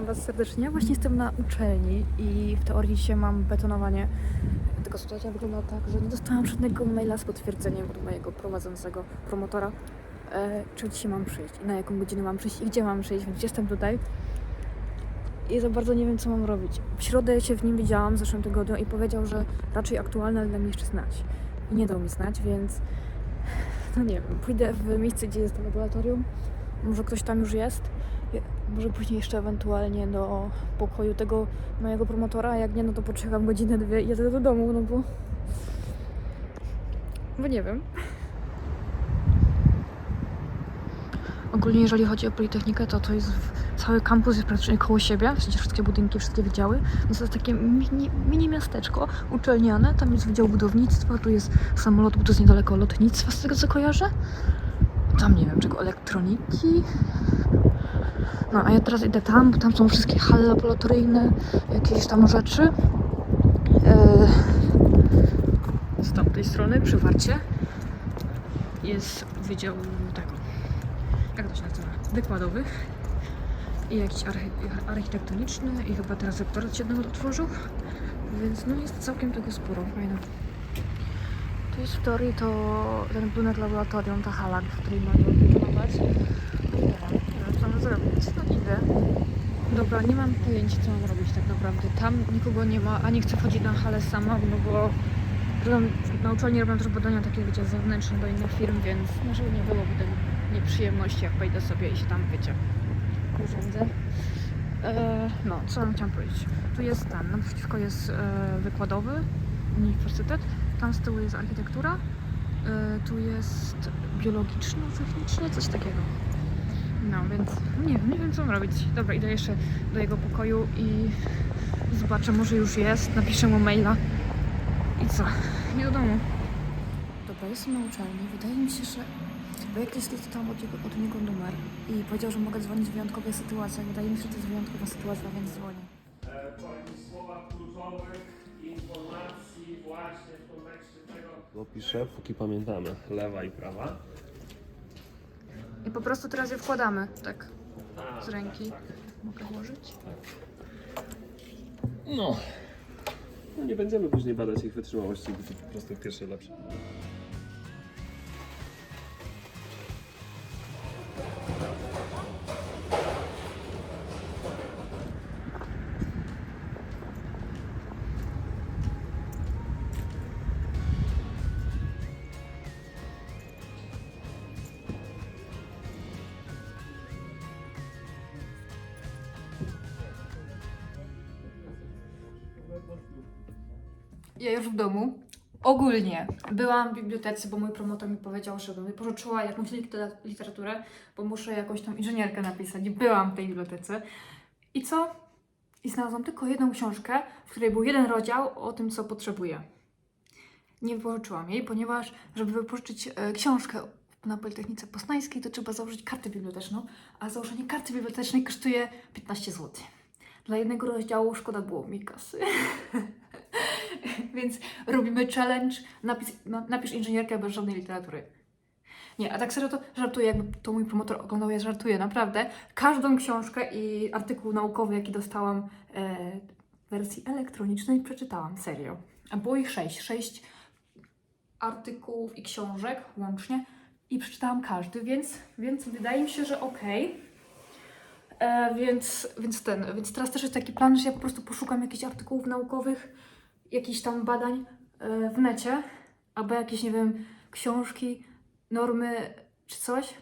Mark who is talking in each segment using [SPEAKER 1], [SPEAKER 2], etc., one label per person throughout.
[SPEAKER 1] Witam Was serdecznie. Ja właśnie jestem na uczelni i w teorii dzisiaj mam betonowanie. Tylko sytuacja wygląda tak, że nie dostałam żadnego maila z potwierdzeniem od mojego prowadzącego promotora, e, czy dzisiaj mam przyjść i na jaką godzinę mam przyjść i gdzie mam przyjść, więc jestem tutaj. I za bardzo nie wiem, co mam robić. W środę się w nim widziałam w zeszłym tygodniu i powiedział, że raczej aktualne, da mi jeszcze znać. I nie dał mi znać, więc no nie wiem, pójdę w miejsce, gdzie jest to laboratorium. Może ktoś tam już jest. Może później jeszcze ewentualnie do pokoju tego mojego promotora, a jak nie, no to poczekam godzinę, dwie i jadę do domu, no bo... Bo nie wiem. Ogólnie jeżeli chodzi o Politechnikę, to to jest cały kampus jest praktycznie koło siebie, w sensie wszystkie budynki, wszystkie wydziały. No to jest takie mini, mini miasteczko uczelniane, tam jest wydział budownictwa, tu jest samolot, bo to jest niedaleko lotnictwa, z tego co kojarzę. Tam nie wiem czego, elektroniki. No a ja teraz idę tam, bo tam są wszystkie hale laboratoryjne, jakieś tam rzeczy. Eee, z tamtej strony, przy warcie, jest wydział tego, jak to się nazywa, wykładowy i jakiś archi- architektoniczny i chyba teraz rektorat się jednego otworzył, więc no jest całkiem tego sporo, fajne. Tu jest w teorii to ten budynek laboratorium, ta hala, w której mamy pracować. Mam zrobić, no idę. Dobra, nie mam pojęcia co mam robić tak naprawdę. Tam nikogo nie ma, a nie chcę wchodzić na halę sama, no bo robią, na uczelni robią też badania takie, wiecie, zewnętrzne do innych firm, więc no, żeby nie byłoby tego nieprzyjemności, jak wejdę sobie i się tam, wiecie, urządzę. E, no, co wam chciałam powiedzieć? Tu jest ten, naprzeciwko jest e, wykładowy uniwersytet, tam z tyłu jest architektura, e, tu jest biologiczno-techniczne, coś takiego. No, więc nie wiem, nie wiem co mam robić. Dobra, idę jeszcze do jego pokoju i zobaczę, może już jest, napiszę mu maila. I co? Nie do domu. Dobra, jestem na uczelni. Wydaje mi się, że... Bo jak jest dostałam od, jego- od niego numer i powiedział, że mogę dzwonić w wyjątkowych sytuacjach. Wydaje mi się, że to jest wyjątkowa sytuacja, więc dzwonię.
[SPEAKER 2] po jakichś słowach kluczowych informacji właśnie w kontekście tego. Dopiszę, póki pamiętamy. Lewa i prawa.
[SPEAKER 1] I po prostu teraz je wkładamy, tak, z ręki. Mogę włożyć?
[SPEAKER 2] No. no. Nie będziemy później badać ich wytrzymałości, bo to po prostu pierwsze lepsze.
[SPEAKER 1] Ja już w domu. Ogólnie byłam w bibliotece, bo mój promotor mi powiedział, żebym wypożyczyła jakąś liter- literaturę, bo muszę jakąś tam inżynierkę napisać. Byłam w tej bibliotece. I co? I znalazłam tylko jedną książkę, w której był jeden rozdział o tym, co potrzebuję. Nie wypożyczyłam jej, ponieważ, żeby wypożyczyć e, książkę na Politechnice Poznańskiej, to trzeba założyć kartę biblioteczną, a założenie karty bibliotecznej kosztuje 15 zł. Dla jednego rozdziału szkoda było mi kasy. Więc robimy challenge, napis, na, napisz inżynierkę bez żadnej literatury. Nie, a tak serio to żartuję, jakby to mój promotor oglądał, ja żartuję, naprawdę. Każdą książkę i artykuł naukowy, jaki dostałam e, w wersji elektronicznej, przeczytałam, serio. A było ich sześć, sześć artykułów i książek łącznie i przeczytałam każdy, więc, więc wydaje mi się, że okej. E, więc, więc ten, więc teraz też jest taki plan, że ja po prostu poszukam jakichś artykułów naukowych, jakichś tam badań e, w necie, albo jakieś, nie wiem, książki, normy czy coś.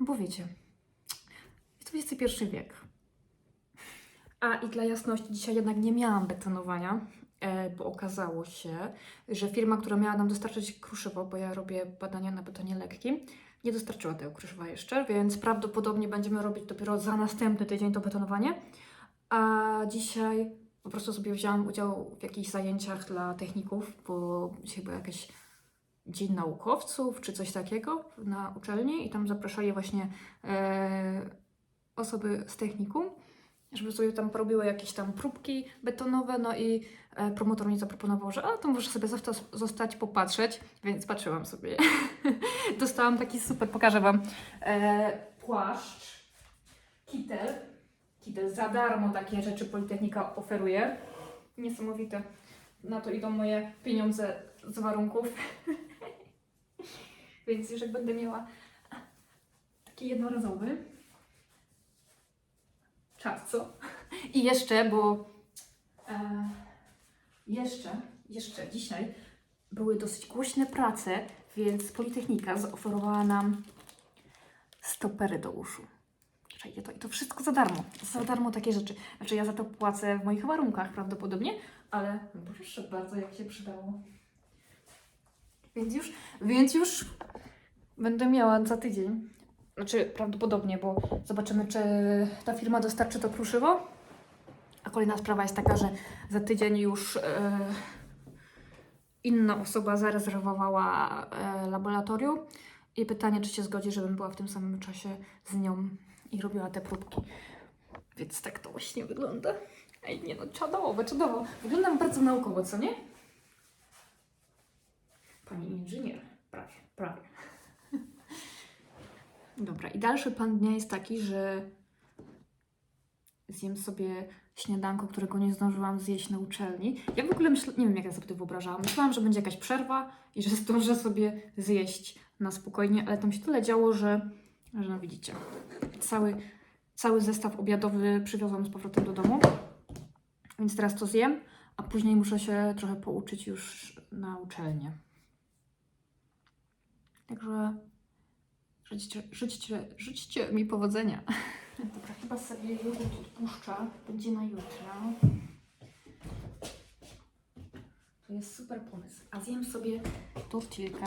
[SPEAKER 1] No bo wiecie, XXI wiek. A i dla jasności, dzisiaj jednak nie miałam betonowania, e, bo okazało się, że firma, która miała nam dostarczyć kruszywo, bo ja robię badania na betonie lekkim, nie dostarczyła tego kruszywa jeszcze, więc prawdopodobnie będziemy robić dopiero za następny tydzień to betonowanie. A dzisiaj po prostu sobie wzięłam udział w jakichś zajęciach dla techników, bo dzisiaj był jakiś dzień naukowców czy coś takiego na uczelni i tam zapraszali właśnie e, osoby z technikum, żeby sobie tam porobiły jakieś tam próbki betonowe, no i e, promotor mi zaproponował, że a to może sobie zostać, zostać popatrzeć, więc patrzyłam sobie. Dostałam taki super, pokażę Wam, e, płaszcz, kitel, Kiedy za darmo takie rzeczy Politechnika oferuje. Niesamowite. Na to idą moje pieniądze z warunków. Więc już jak będę miała taki jednorazowy czas, co? I jeszcze, bo e, jeszcze, jeszcze dzisiaj były dosyć głośne prace, więc Politechnika zaoferowała nam stopery do uszu. Słuchajcie, to, i to wszystko za darmo. Za darmo takie rzeczy. Znaczy ja za to płacę w moich warunkach prawdopodobnie, ale proszę bardzo, jak się przydało. Więc już, więc już będę miała za tydzień. Znaczy prawdopodobnie, bo zobaczymy, czy ta firma dostarczy to kruszywo. A kolejna sprawa jest taka, że za tydzień już e, inna osoba zarezerwowała e, laboratorium i pytanie, czy się zgodzi, żebym była w tym samym czasie z nią i robiła te próbki. Więc tak to właśnie wygląda. Ej, nie no, czadowo, czadowo. Wyglądam bardzo naukowo, co nie? Pani inżynier. Prawie, prawie. Dobra, i dalszy plan dnia jest taki, że zjem sobie śniadanko, którego nie zdążyłam zjeść na uczelni. Ja w ogóle myślę, nie wiem jak ja sobie to wyobrażałam. Myślałam, że będzie jakaś przerwa i że zdążę sobie zjeść na spokojnie, ale tam się tyle działo, że, że no widzicie, cały, cały zestaw obiadowy przywiozłam z powrotem do domu. Więc teraz to zjem, a później muszę się trochę pouczyć już na uczelnię. Także życzcie, życzcie, życzcie mi powodzenia. Dobra, chyba sobie jogurt odpuszczę. Będzie na jutro. To jest super pomysł. A zjem sobie tortilkę.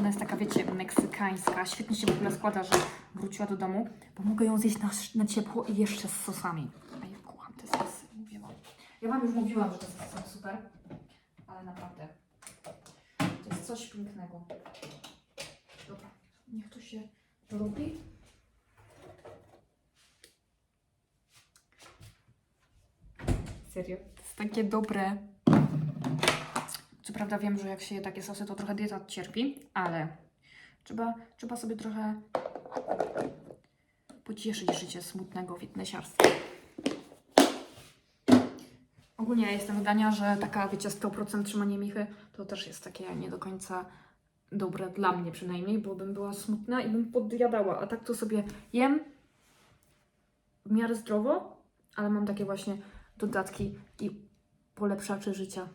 [SPEAKER 1] Ona jest taka, wiecie, meksykańska. Świetnie się w ogóle składa, że wróciła do domu, bo mogę ją zjeść na, na ciepło i jeszcze z sosami. A ja kocham te sosy, mówię wam. Ja wam już mówiłam, że te sosy są super, ale naprawdę to jest coś pięknego. Dobra, niech to się robi. Serio, to jest takie dobre. Co prawda wiem, że jak się je takie sosy, to trochę dieta cierpi, ale trzeba, trzeba sobie trochę pocieszyć życie smutnego fitnessiarstwa. Ogólnie ja jestem zdania, że taka, wiecie, 100% trzymanie michy to też jest takie nie do końca dobre dla mnie przynajmniej, bo bym była smutna i bym podjadała, a tak to sobie jem w miarę zdrowo, ale mam takie właśnie dodatki i polepszacze życia.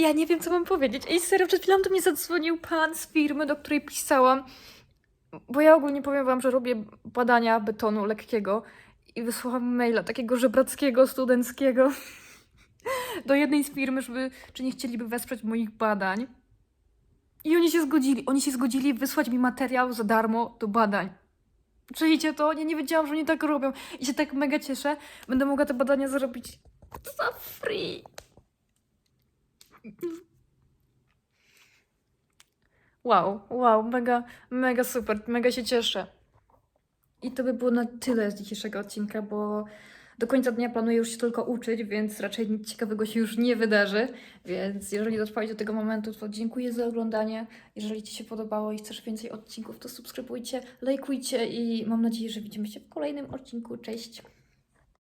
[SPEAKER 1] Ja nie wiem, co mam powiedzieć. Ej, serio, przed chwilą do mnie zadzwonił pan z firmy, do której pisałam. Bo ja ogólnie powiem wam, że robię badania betonu lekkiego i wysłałam maila takiego żebrackiego, studenckiego do jednej z firm, żeby, czy nie chcieliby wesprzeć moich badań. I oni się zgodzili. Oni się zgodzili wysłać mi materiał za darmo do badań. Czujecie to? Ja nie wiedziałam, że oni tak robią. I się tak mega cieszę. Będę mogła te badania zrobić za free. Wow, wow, mega, mega super, mega się cieszę. I to by było na tyle z dzisiejszego odcinka, bo do końca dnia planuję już się tylko uczyć, więc raczej nic ciekawego się już nie wydarzy. Więc jeżeli dotrwałeś do tego momentu, to dziękuję za oglądanie. Jeżeli Ci się podobało i chcesz więcej odcinków, to subskrybujcie, lajkujcie i mam nadzieję, że widzimy się w kolejnym odcinku. Cześć!